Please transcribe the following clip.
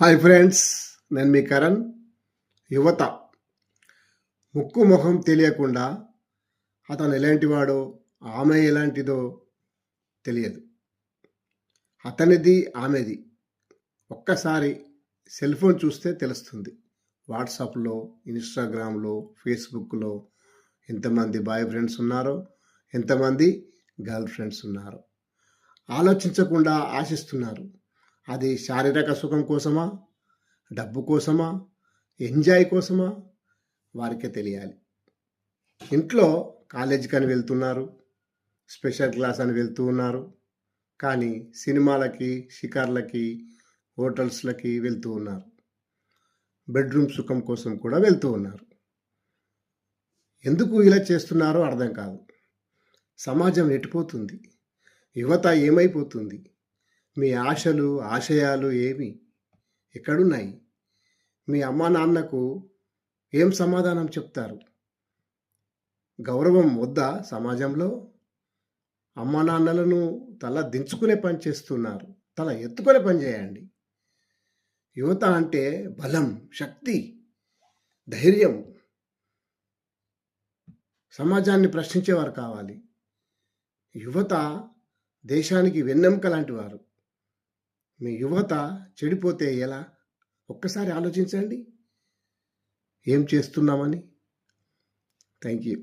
Hi friends నేను మీ కరణ్ యువత. ముక్కు ముఖం తెలియకుండా అతను ఎలాంటివాడో ఆమె ఎలాంటిదో తెలియదు. అతనిది ఆమెది. ఒక్కసారి సెల్ ఫోన్ చూస్తే తెలుస్తుంది. వాట్సాప్లో ఇన్స్టాగ్రామ్లో ఫేస్బుక్లో ఎంతమంది బాయ్ ఫ్రెండ్స్ ఉన్నారో ఎంతమంది గర్ల్ ఫ్రెండ్స్ ఉన్నారో. ఆలోచించకుండా ఆశిస్తున్నారు. అది శారీరక సుఖం కోసమా? డబ్బు కోసమా? ఎంజాయ్ కోసమా? వారికే తెలియాలి. ఇంట్లో కాలేజీకి అని వెళ్తున్నారు స్పెషల్ క్లాస్ అని వెళ్తూ ఉన్నారు కానీ సినిమాలకి షికార్లకి హోటల్స్లకి వెళ్తూ ఉన్నారు. బెడ్రూమ్ సుఖం కోసం కూడా వెళ్తూ ఉన్నారు. ఎందుకు ఇలా చేస్తున్నారో అర్థం కాదు. సమాజం ఎటుపోతుంది? యువత ఏమైపోతుంది? మీ ఆశలు ఆశయాలు ఏమి? ఎక్కడున్నాయి? మీ అమ్మా నాన్నకు ఏం సమాధానం చెప్తారు? గౌరవం వద్దా సమాజంలో? అమ్మా నాన్నలను తల దించుకునే పని చేస్తున్నారు. తల ఎత్తుకునే పని చేయండి. యువత అంటే బలం శక్తి ధైర్యం. సమాజాన్ని ప్రశ్నించేవారు కావాలి. యువత దేశానికి వెన్నెముక లాంటి వారు. మీ యువత చెడిపోతే ఎలా? ఒక్కసారి ఆలోచించండి. ఏం చేస్తున్నామని? Thank you